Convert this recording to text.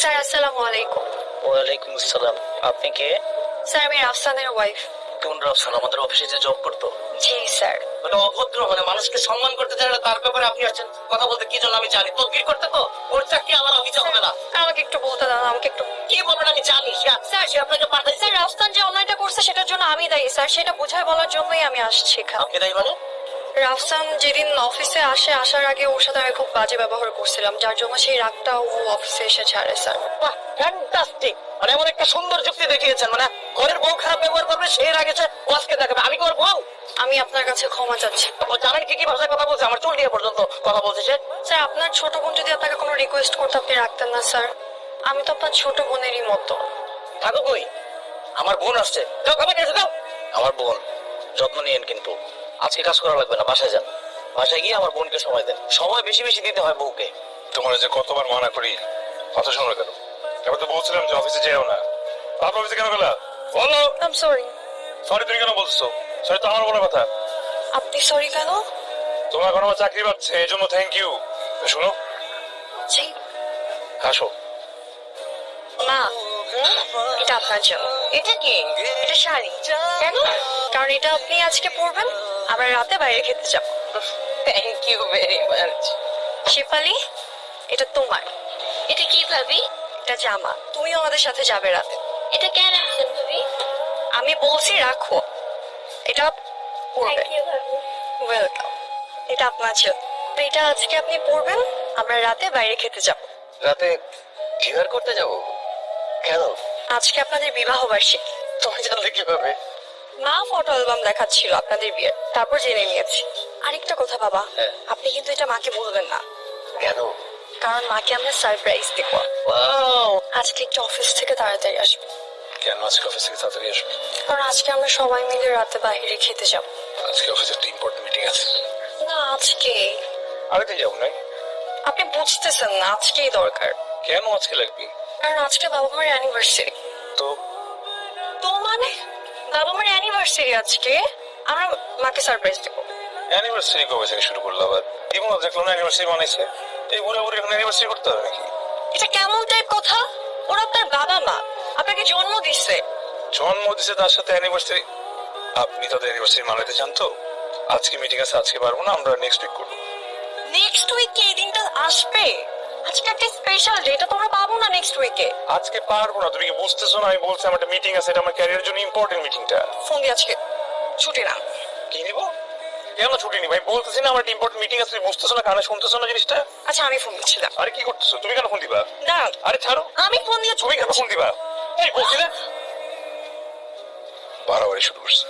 Sir আসসালামু আলাইকুম ওয়ালাইকুম আসসালাম আপনি কে? স্যার আমি রাফসানের ওয়াইফ কোন রাফসান আমাদের অফিসে যে জব করতো। জি স্যার মানে অভদ্র মানে মানুষকে সম্মান করতে চায় না তার ব্যাপারে আপনি আসছেন কথা বলতে কি জন্য আমি জানি? তদবির করতে তো? ওর চাকরি আমার অফিসে হবে না। আমাকে একটু বলতে দাও আমাকে একটু কি বলবেন আমি জানি স্যার সে আপনাকে পাঠাইছে। স্যার রাফসান যে অন্যায়টা করছে সেটার জন্য আমি দায়ী স্যার সেটা বুঝায় বলার জন্যই আমি আসছি এখানে। আপনি তাই মানে? রাফসান যেদিন অফিসে আসে আসার আগে ওর সাথে আমি খুব বাজে ব্যবহার করছিলাম যার জন্য সেই রাগটা ও অফিসে এসে ছাড়ে স্যার। বাহ ফ্যান্টাস্টিক মানে এমন একটা সুন্দর যুক্তি দেখিয়েছেন মানে ঘরের বউ খারাপ ব্যবহার করবে সে রাগেছে ওয়াজকে দেখাবে। আমি কি ওর বউ? আমি আপনার কাছে ক্ষমা চাচ্ছি। ও জানেন কি কি ভাষায় কথা বলছে? আমার চুল দিয়ে পর্যন্ত কথা বলছে সে। স্যার আপনার ছোট বোন যদি আপনাকে কোনো রিকোয়েস্ট করতে আপনি রাখতেন না স্যার আমি তো আপনার ছোট বোনেরই মতো। থাকো কই? আমার বোন আসছে। যাও খাবার নিয়ে এসো, যাও। আমার বোন যত্ন নিয়েন কিন্তু। আজকে কাজ করা লাগবে না বাসায় যান। বাসায় গিয়ে আমার বোনকে সময় দেন। সময় বেশি বেশি দিতে হয় বউকে। তোমার যে কতবার মানা করি কথা শোনো কেন? এবার তো বলছিলাম যে অফিসে যেও না। তারপর অফিসে কেন গেলা? বলো। আম সরি সরি তুমি কেন বলছো? সরি তো আমার বলার কথা। আপনি সরি কেন? তোমার এখন আমার চাকরি পাচ্ছে এই জন্য থ্যাংক ইউ শোনো। জি হাসো। মা এটা আপনার জন্য। এটা কি? এটা শাড়ি। কেন? কারণ এটা আপনি আজকে পরবেন? আবার রাতে বাইরে খেতে যাব। Thank you very much Shefali এটা তোমার। এটা কি ভাবি? এটা জামা। তুমিও আমাদের সাথে যাবে রাতে। এটা কেন আনছেন ভাবি? আমি বলছি রাখো। এটা ভাবি। ওয়েলকাম এটা আপনার তো এটা আজকে আপনি পরবেন আমরা রাতে বাইরে খেতে যাব। রাতে ডিনার করতে যাব? কেন? আজকে আপনাদের বিবাহ বার্ষিকী তুমি জানলে কীভাবে? মা ফটো অ্যালবাম দেখাচ্ছিল আপনাদের বিয়ের। তারপর জেনে নিয়েছি। আরেকটা কথা বাবা হ্যাঁ। আপনি কিন্তু এটা মাকে বলবেন না। কেন? কারণ মাকে আমরা সারপ্রাইজ দেবো আজকে একটু অফিস থেকে তাড়াতাড়ি আসব। কেন আজকে অফিস থেকে তাড়াতাড়ি আসবে? কারণ আজকে আমরা সবাই মিলে রাতে বাইরে খেতে যাব। আজকে অফিসে একটা ইম্পর্টেন্ট মিটিং আছে। না আজকে। আগে তো যাও নাই। আপনি বুঝতেছেন না আজকেই দরকার। কেন আজকে লাগবে? কারণ আজকে বাবা মার অ্যানিভার্সারি তো? তো মানে? বাবা অ্যানিভার্সারি আজকে আমরা মাকে সারপ্রাইজ দেবো। অ্যানিভার্সারি কবে থেকে শুরু করল আবার? জীবন দেখলাম অ্যানিভার্সারি বানাইছে। এই বুড়া বুড়ি এখন অ্যানিভার্সারি করতে হবে নাকি? এটা কেমন টাইপ কথা? ওরা আপনার বাবা মা আপনাকে জন্ম দিচ্ছে জন্ম দিছে তার সাথে অ্যানিভার্সারি আপনি তাদের অ্যানিভার্সারি মানাতে চান তো? আজকে মিটিং আছে আজকে পারব না আমরা নেক্সট উইক করব। নেক্সট উইকে এই দিনটা আসবে? আজকে একটা স্পেশাল ডে এটা তোমরা পাবো না নেক্সট উইকে আজকে পারব না তুমি কি বুঝতেছো না আমি বলছি আমার একটা মিটিং আছে এটা আমার ক্যারিয়ারের জন্য ইম্পর্টেন্ট মিটিংটা ফোন দিয়ে আজকে ছুটি না। কি নিব? কেন ছুটি নি ভাই বলতেছি না আমার একটা ইম্পর্টেন্ট মিটিং আছে তুমি বুঝতেছো না কানে শুনতেছো না জিনিসটা? আচ্ছা আমি ফোন দিচ্ছিলাম। আরে কি করতেছো? তুমি কেন ফোন দিবা? দাঁড়ান আরে ছাড়ো। আমি ফোন দিয়ে তুমি কেন ফোন দিবা? এই বলছি না। বাড়াবাড়ি শুরু করছে।